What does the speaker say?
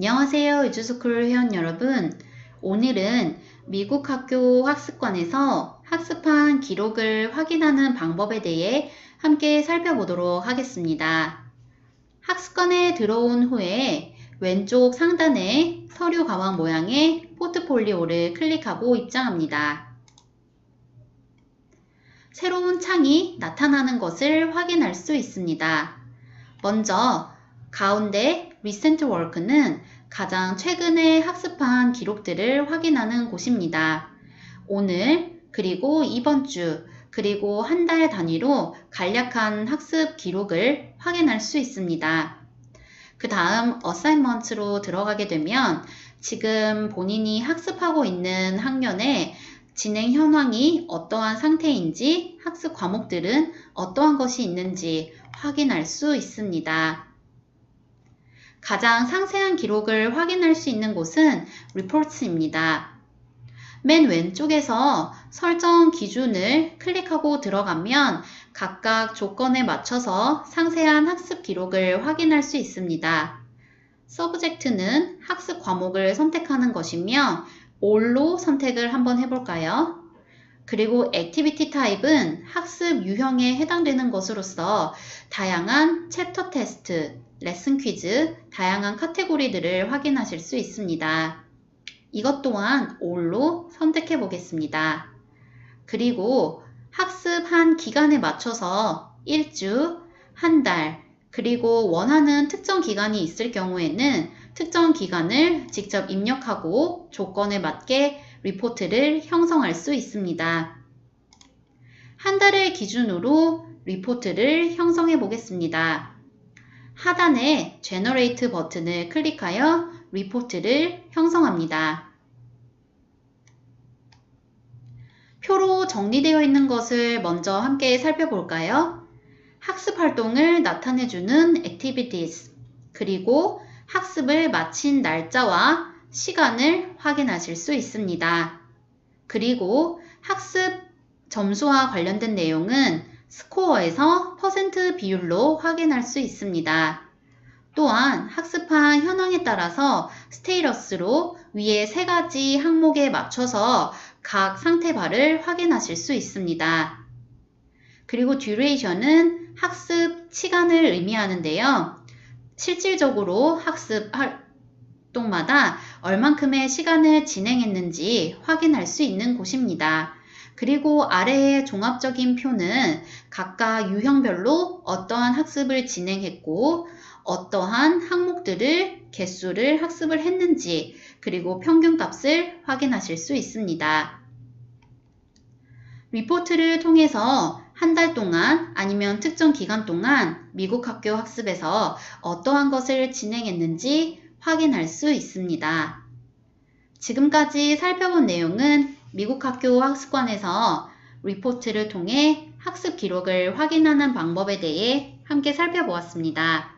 안녕하세요. 이주스쿨 회원 여러분. 오늘은 미국 학교 학습관에서 학습한 기록을 확인하는 방법에 대해 함께 살펴보도록 하겠습니다. 학습관에 들어온 후에 왼쪽 상단에 서류 가방 모양의 포트폴리오를 클릭하고 입장합니다. 새로운 창이 나타나는 것을 확인할 수 있습니다. 먼저 가운데 Recent Work는 가장 최근에 학습한 기록들을 확인하는 곳입니다. 오늘, 그리고 이번 주, 그리고 한 달 단위로 간략한 학습 기록을 확인할 수 있습니다. 그 다음 어사이먼트로 들어가게 되면 지금 본인이 학습하고 있는 학년의 진행 현황이 어떠한 상태인지 학습 과목들은 어떠한 것이 있는지 확인할 수 있습니다. 가장 상세한 기록을 확인할 수 있는 곳은 Reports입니다. 맨 왼쪽에서 설정 기준을 클릭하고 들어가면 각각 조건에 맞춰서 상세한 학습 기록을 확인할 수 있습니다. 서브젝트는 학습 과목을 선택하는 것이며 all로 선택을 한번 해볼까요? 그리고 액티비티 타입은 학습 유형에 해당되는 것으로서 다양한 챕터 테스트, 레슨 퀴즈, 다양한 카테고리들을 확인하실 수 있습니다. 이것 또한 all로 선택해 보겠습니다. 그리고 학습한 기간에 맞춰서 1주, 한 달, 그리고 원하는 특정 기간이 있을 경우에는 특정 기간을 직접 입력하고 조건에 맞게 리포트를 형성할 수 있습니다. 한 달을 기준으로 리포트를 형성해 보겠습니다. 하단에 Generate 버튼을 클릭하여 리포트를 형성합니다. 표로 정리되어 있는 것을 먼저 함께 살펴볼까요? 학습 활동을 나타내주는 Activities, 그리고 학습을 마친 날짜와 시간을 확인하실 수 있습니다. 그리고 학습 점수와 관련된 내용은 스코어에서 퍼센트 비율로 확인할 수 있습니다. 또한 학습한 현황에 따라서 스테이러스로 위에 세 가지 항목에 맞춰서 각 상태바를 확인하실 수 있습니다. 그리고 듀레이션은 학습 시간을 의미하는데요. 실질적으로 학습 활동마다 얼만큼의 시간을 진행했는지 확인할 수 있는 곳입니다. 그리고 아래의 종합적인 표는 각각 유형별로 어떠한 학습을 진행했고 어떠한 항목들을 개수를 학습을 했는지 그리고 평균값을 확인하실 수 있습니다. 리포트를 통해서 한 달 동안 아니면 특정 기간 동안 미국 학교 학습에서 어떠한 것을 진행했는지 확인할 수 있습니다. 지금까지 살펴본 내용은 미국 학교 학습관에서 리포트를 통해 학습 기록을 확인하는 방법에 대해 함께 살펴보았습니다.